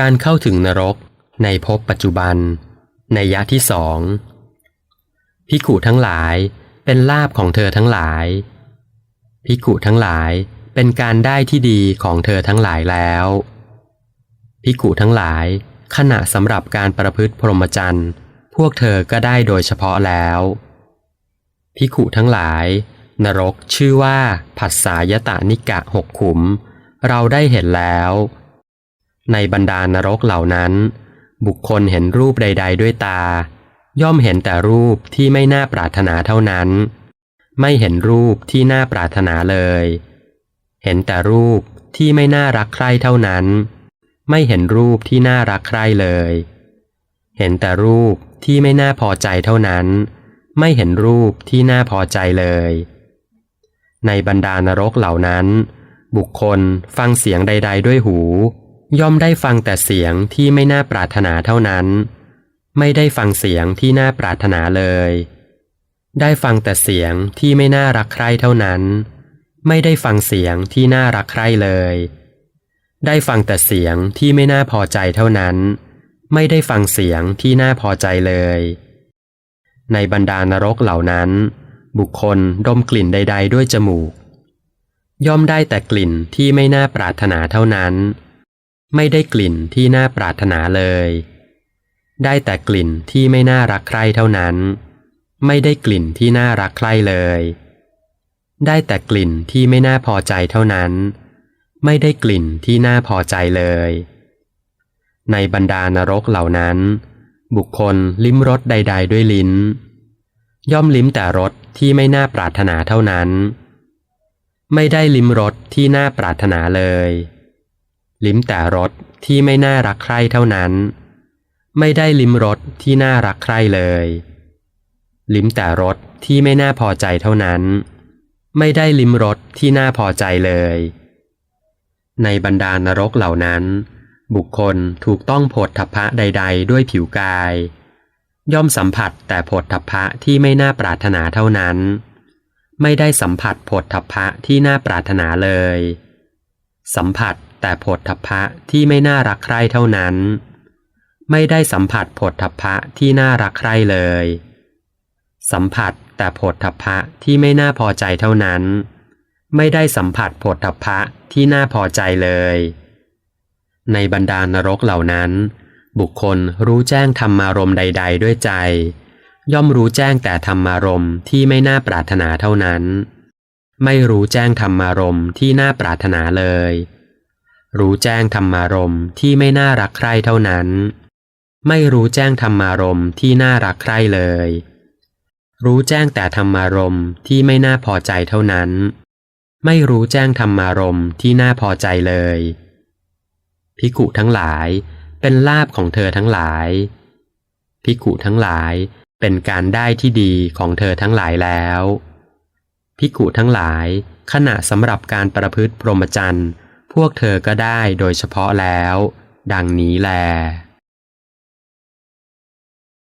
การเข้าถึงนรกในภพปัจจุบัน ในยะที่สองพิกุทั้งหลายเป็นลาบของเธอทั้งหลายพิกุทั้งหลายเป็นการได้ที่ดีของเธอทั้งหลายแล้วพิกุทั้งหลาย ขณะสำหรับการประพฤติพรหมจรรย์พวกเธอก็ได้โดยเฉพาะแล้วพิกุทั้งหลาย นรกชื่อว่าผัสสายตานิกะหกขุม เราได้เห็นแล้ว ในบรรดานรกเหล่านั้น บุคคลเห็นรูปใด ๆ ด้วยตา ย่อมเห็นแต่รูปที่ไม่น่าปรารถนาเท่านั้น ไม่เห็นรูปที่น่าปรารถนาเลย เห็นแต่รูปที่ไม่น่ารักใคร่เท่านั้น ไม่เห็นรูปที่น่ารักใคร่เลย เห็นแต่รูปที่ไม่น่าพอใจเท่านั้น ไม่เห็นรูปที่น่าพอใจเลย ในบรรดานรกเหล่านั้น บุคคลฟังเสียงใด ๆ ด้วยหู ย่อมได้ฟังแต่เสียงที่ไม่น่าปรารถนาเท่านั้น ไม่ได้ฟังเสียงที่น่าปรารถนาเลย ได้ฟังแต่เสียงที่ไม่น่ารักใคร่เท่านั้น ไม่ได้ฟังเสียงที่น่ารักใคร่เลย ได้ฟังแต่เสียงที่ไม่น่าพอใจเท่านั้น ไม่ได้ฟังเสียงที่น่าพอใจเลย ในบรรดานรกเหล่านั้น บุคคลดมกลิ่นใด ๆ ด้วยจมูก ย่อมได้แต่กลิ่นที่ไม่น่าปรารถนาเท่านั้น ไม่ได้กลิ่นที่น่าปรารถนาเลย ได้แต่กลิ่นที่ไม่น่ารักใคร่เท่านั้น ไม่ได้กลิ่นที่น่ารักใคร่เลย ได้แต่กลิ่นที่ไม่น่าพอใจเท่านั้น ไม่ได้กลิ่นที่น่าพอใจเลย ในบรรดานรกเหล่านั้น บุคคลลิ้มรสใด ๆ ด้วยลิ้น ย่อมลิ้มแต่รสที่ไม่น่าปรารถนาเท่านั้น ไม่ได้ลิ้มรสที่น่าปรารถนาเลย ลิ้มแต่รสที่ไม่น่ารักใคร่เท่านั้น ไม่ได้ลิ้มรสที่น่ารักใคร่เลย ลิ้มแต่รสที่ไม่น่าพอใจเท่านั้น ไม่ได้ลิ้มรสที่น่าพอใจเลย ในบรรดานรกเหล่านั้น บุคคลถูกต้องโผฏฐัพะใด ๆ ด้วยผิวกาย ย่อมสัมผัสแต่โผฏฐัพะที่ไม่น่าปรารถนาเท่านั้น ไม่ได้สัมผัสโผฏฐัพพะที่น่าปรารถนาเลย สัมผัส แต่ผฏฐัพพะที่ไม่น่ารักใคร่เท่านั้น ไม่ได้สัมผัสผฏฐัพพะที่น่ารักใคร่เลย สัมผัสแต่ผฏฐัพพะที่ไม่น่าพอใจเท่านั้น ไม่ได้สัมผัสผฏฐัพพะที่น่าพอใจเลย ในบรรดานรกเหล่านั้น บุคคลรู้แจ้งธรรมารมใด ๆ ด้วยใจ ย่อมรู้แจ้งแต่ธรรมารมที่ไม่น่าปรารถนาเท่านั้น ไม่รู้แจ้งธรรมารมที่น่าปรารถนาเลย รู้แจ้งธรรมารมที่ไม่น่ารักใคร่เท่านั้น ไม่รู้แจ้งธรรมารมที่น่ารักใคร่เลย รู้แจ้งแต่ธรรมารมที่ไม่น่าพอใจเท่านั้น ไม่รู้แจ้งธรรมารมที่น่าพอใจเลย พิกุทั้งหลาย เป็นลาบของเธอทั้งหลาย พิกุทั้งหลายเป็นการได้ที่ดีของเธอทั้งหลายแล้วพิกุทั้งหลายขณะสำหรับการประพฤติพรหมจรรย์ พวกเธอก็ได้โดยเฉพาะแล้ว ดังนี้แล